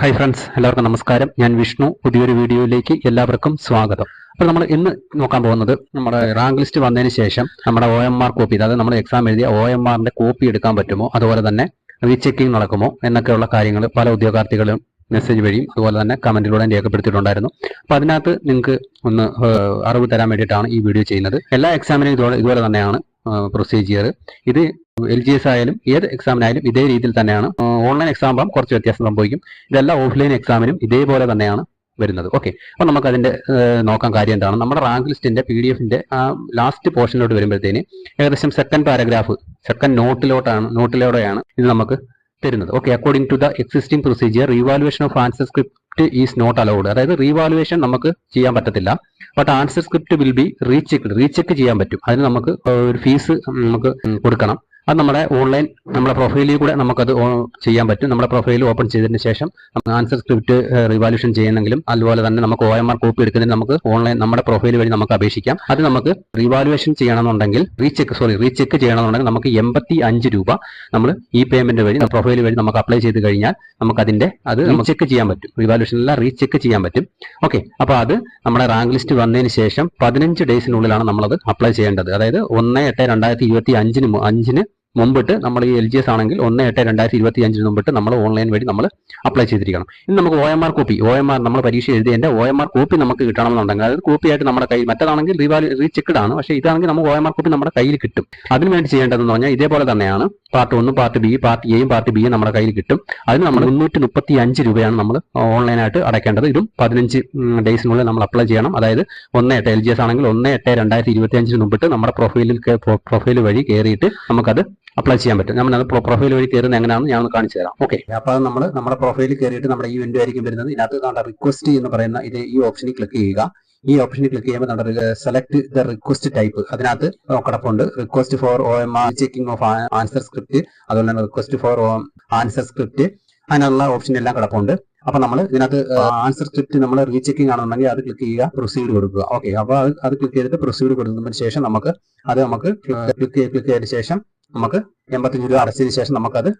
Hi friends എല്ലാവർക്കും നമസ്കാരം. ഞാൻ വിഷ്ണു. പുതിയൊരു വീഡിയോയിലേക്ക് എല്ലാവർക്കും സ്വാഗതം. അപ്പോൾ നമ്മൾ ഇന്ന് നോക്കാൻ പോകുന്നത് നമ്മുടെ റാങ്ക് ലിസ്റ്റ് വന്നതിന് ശേഷം നമ്മുടെ ഒ എം ആർ കോപ്പി അതായത് നമ്മൾ എക്സാം എഴുതിയ ഒ എം ആറിന്റെ കോപ്പി എടുക്കാൻ പറ്റുമോ? അതുപോലെ തന്നെ റീചെക്കിംഗ് നടക്കുമോ? എന്നൊക്കെയുള്ള കാര്യങ്ങൾ പല ഉദ്യോഗാർത്ഥികളും മെസ്സേജ് വഴിയും അതുപോലെ തന്നെ കമന്റിലൂടെ രേഖപ്പെടുത്തിയിട്ടുണ്ടായിരുന്നു. അപ്പോൾ അതിനകത്ത് നിങ്ങൾക്ക് ഒന്ന് അറിവ് തരാൻ വേണ്ടിയിട്ടാണ് ഈ വീഡിയോ ചെയ്യുന്നത്. എല്ലാ എക്സാമിനും ഇതുപോലെ ഇതുപോലെ തന്നെയാണ് പ്രൊസീജിയർ ഇത് എൽ ജി എസ് ആയാലും ഏത് എക്സാമിനായാലും ഇതേ രീതിയിൽ തന്നെയാണ്. ഓൺലൈൻ എക്സാം ആകുമ്പോൾ കുറച്ച് വ്യത്യാസം സംഭവിക്കും. ഇതെല്ലാം ഓഫ്ലൈൻ എക്സാമിനും ഇതേപോലെ തന്നെയാണ് വരുന്നത്. ഓക്കെ അപ്പൊ നമുക്ക് അതിന്റെ നോക്കാൻ കാര്യം എന്താണ്? നമ്മുടെ റാങ്ക് ലിസ്റ്റിന്റെ പി ഡി എഫിന്റെ ആ ലാസ്റ്റ് പോർഷനിലോട്ട് വരുമ്പോഴത്തേന് ഏകദേശം സെക്കൻഡ് പാരഗ്രാഫ് സെക്കൻഡ് നോട്ടിലോട്ടാണ് നോട്ടിലൂടെയാണ് ഇത് നമുക്ക് തരുന്നത്. Okay according to the existing procedure revaluation of answer script is not allowed അതായത് റീവാലുവേഷൻ നമുക്ക് ചെയ്യാൻ പറ്റത്തില്ല. But answer script will be recheck recheck ചെയ്യാൻ പറ്റും. അതിന് നമുക്ക് ഒരു ഫീസ് നമുക്ക് കൊടുക്കണം. അത് നമ്മുടെ ഓൺലൈൻ നമ്മുടെ പ്രൊഫൈലിൽ കൂടെ നമുക്കത് ചെയ്യാൻ പറ്റും. നമ്മുടെ പ്രൊഫൈൽ ഓപ്പൺ ചെയ്തതിന് ശേഷം ആൻസർ സ്ക്രിപ്റ്റ് റിവാല്യൂഷൻ ചെയ്യുന്നെങ്കിലും അതുപോലെ തന്നെ നമുക്ക് ഒ എം ആർ കോപ്പി എടുക്കുന്നതിന് നമുക്ക് ഓൺലൈൻ നമ്മുടെ പ്രൊഫൈൽ വഴി നമുക്ക് അപേക്ഷിക്കാം. അത് നമുക്ക് റിവാലുവേഷൻ ചെയ്യണമെന്നുണ്ടെങ്കിൽ റീചെക്ക് സോറി റീചെക്ക് ചെയ്യണമെന്നുണ്ടെങ്കിൽ നമുക്ക് എൺപത്തി അഞ്ച് രൂപ നമ്മൾ ഈ പേയ്മെന്റ് വഴി പ്രൊഫൈൽ വഴി നമുക്ക് അപ്ലൈ ചെയ്ത് കഴിഞ്ഞാൽ നമുക്ക് അതിന്റെ അത് ചെക്ക് ചെയ്യാൻ പറ്റും. റിവാലുവേഷനില്ല റീചെക്ക് ചെയ്യാൻ പറ്റും. ഓക്കെ അപ്പോൾ അത് നമ്മുടെ റാങ്ക് ലിസ്റ്റ് വന്നതിന് ശേഷം പതിനഞ്ച് ഡേയ്സിനുള്ളിലാണ് നമ്മളത് അപ്ലൈ ചെയ്യേണ്ടത്. അതായത് ഒന്ന് എട്ട് രണ്ടായിരത്തി ഇരുപത്തി അഞ്ചിന് അഞ്ചിന് മുമ്പിട്ട് നമ്മൾ ഈ എൽ ജി എസ് ആണെങ്കിൽ ഒന്ന് എട്ട് രണ്ടായിരത്തി ഇരുപത്തി അഞ്ചിന് മുമ്പിട്ട് നമ്മൾ ഓൺലൈൻ വഴി നമ്മൾ അപ്ലൈ ചെയ്തിരിക്കണം. ഇനി നമുക്ക് O M R copy O M R നമ്മൾ പരീക്ഷ എഴുതിയതിന്റെ ഒ എം ആർ കോപ്പി നമുക്ക് കിട്ടണമെന്നുണ്ടെങ്കിൽ അതായത് കോപ്പി ആയിട്ട് നമ്മുടെ കയ്യിൽ മറ്റേതാണെങ്കിൽ റിവാലു റീചെക്ഡ് ആണ്. പക്ഷേ ഇതാണെങ്കിൽ നമുക്ക് ഒ എം ആർ കോപ്പി നമ്മുടെ കയ്യിൽ കിട്ടും. അതിന് വേണ്ടി ചെയ്യേണ്ടതെന്ന് പറഞ്ഞാൽ ഇതേപോലെ തന്നെയാണ്. പാർട്ട് ഒന്ന് പാർട്ട് ബി പാർട്ട് എയും പാർട്ട് ബിയും നമ്മുടെ കയ്യിൽ കിട്ടും. അതിന് നമ്മൾ മുന്നൂറ്റി മുപ്പത്തി അഞ്ച് രൂപയാണ് നമ്മൾ ഓൺലൈനായിട്ട് അടയ്ക്കേണ്ടത്. ഇതും പതിനഞ്ച് ഡേയ്സിനുള്ളിൽ നമ്മൾ അപ്ലൈ ചെയ്യണം. അതായത് ഒന്ന് എട്ട് എൽ ജി എസ് ആണെങ്കിൽ ഒന്ന് എട്ട് രണ്ടായിരത്തി ഇരുപത്തി അഞ്ചിന് മുമ്പിട്ട് നമ്മുടെ പ്രൊഫൈലിൽ പ്രൊഫൈൽ വഴി കയറിയിട്ട് നമുക്കത് അപ്ലൈ ചെയ്യാൻ പറ്റും. നമ്മൾ അത് പ്രൊഫൈൽ വഴി കയറുന്നത് എങ്ങനെയാണ് ഞാൻ കാണിച്ചു തരാം. ഓക്കെ അപ്പോൾ നമ്മൾ നമ്മുടെ പ്രൊഫൈലിൽ കയറിയിട്ട് നമ്മുടെ ഈ വിൻഡോ ആയിരിക്കും വരുന്നത്. ഇതിനകത്ത് റിക്വസ്റ്റ് എന്ന് പറയുന്ന ഇത് ഈ ഓപ്ഷനിൽ ക്ലിക്ക് ചെയ്യുക. ഈ ഓപ്ഷനിൽ ക്ലിക്ക് ചെയ്യുമ്പോൾ നമ്മുടെ സെലക്ട് ദ റിക്വസ്റ്റ് ടൈപ്പ് അതിനകത്ത് കിടപ്പുണ്ട് request for O M checking of answer script അതുപോലെ തന്നെ റിക്വസ്റ്റ് ഫോർ ആൻസർ സ്ക്രിപ്റ്റ് അതിനുള്ള ഓപ്ഷൻ എല്ലാം കിടപ്പുണ്ട്. അപ്പൊ നമ്മൾ ഇതിനകത്ത് ആൻസർ സ്ക്രിപ്റ്റ് നമ്മൾ റീചെക്കിംഗ് ആണെന്നുണ്ടെങ്കിൽ അത് ക്ലിക്ക് ചെയ്യുക പ്രൊസീഡ് കൊടുക്കുക. ഓക്കെ അപ്പൊ അത് അത് ക്ലിക്ക് ചെയ്തിട്ട് പ്രൊസീഡ് കൊടുത്തതിന് ശേഷം നമുക്ക് അത് നമുക്ക് ക്ലിക്ക് ക്ലിക്ക് ചെയ്തതിന് ശേഷം നമുക്ക് എൺപത്തഞ്ച് രൂപ അടച്ചതിന് ശേഷം നമുക്കത്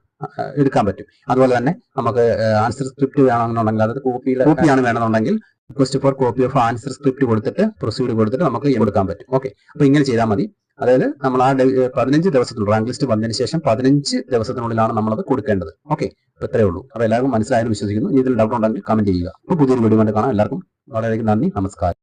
എടുക്കാൻ പറ്റും. അതുപോലെ തന്നെ നമുക്ക് ആൻസർ സ്ക്രിപ്റ്റ് വേണമെന്നുണ്ടെങ്കിൽ അതായത് കോപ്പിയുടെ കോപ്പിയാണ് വേണമെന്നുണ്ടെങ്കിൽ request for copy of answer script കൊടുത്തിട്ട് പ്രൊസീഡ് കൊടുത്തിട്ട് നമുക്ക് എടുക്കാൻ പറ്റും. ഓക്കെ അപ്പൊ ഇങ്ങനെ ചെയ്താൽ മതി. അതായത് നമ്മൾ ആ പതിനഞ്ച് ദിവസത്തിനുള്ളിൽ റാങ്ക് ലിസ്റ്റ് വന്നതിന് ശേഷം പതിനഞ്ച് ദിവസത്തിനുള്ളിലാണ് നമ്മളത് കൊടുക്കേണ്ടത്. ഓക്കെ അപ്പൊ ഇത്രയേ ഉള്ളൂ. അപ്പൊ എല്ലാവർക്കും മനസ്സിലായെന്ന് വിശ്വസിക്കുന്നു. ഇനി ഇതിൽ ഡൗട്ട് ഉണ്ടെങ്കിൽ കമന്റ് ചെയ്യുക. അപ്പൊ പുതിയൊരു വീഡിയോ കണ്ട് കാണാം. എല്ലാവർക്കും വളരെയധികം നന്ദി. നമസ്കാരം.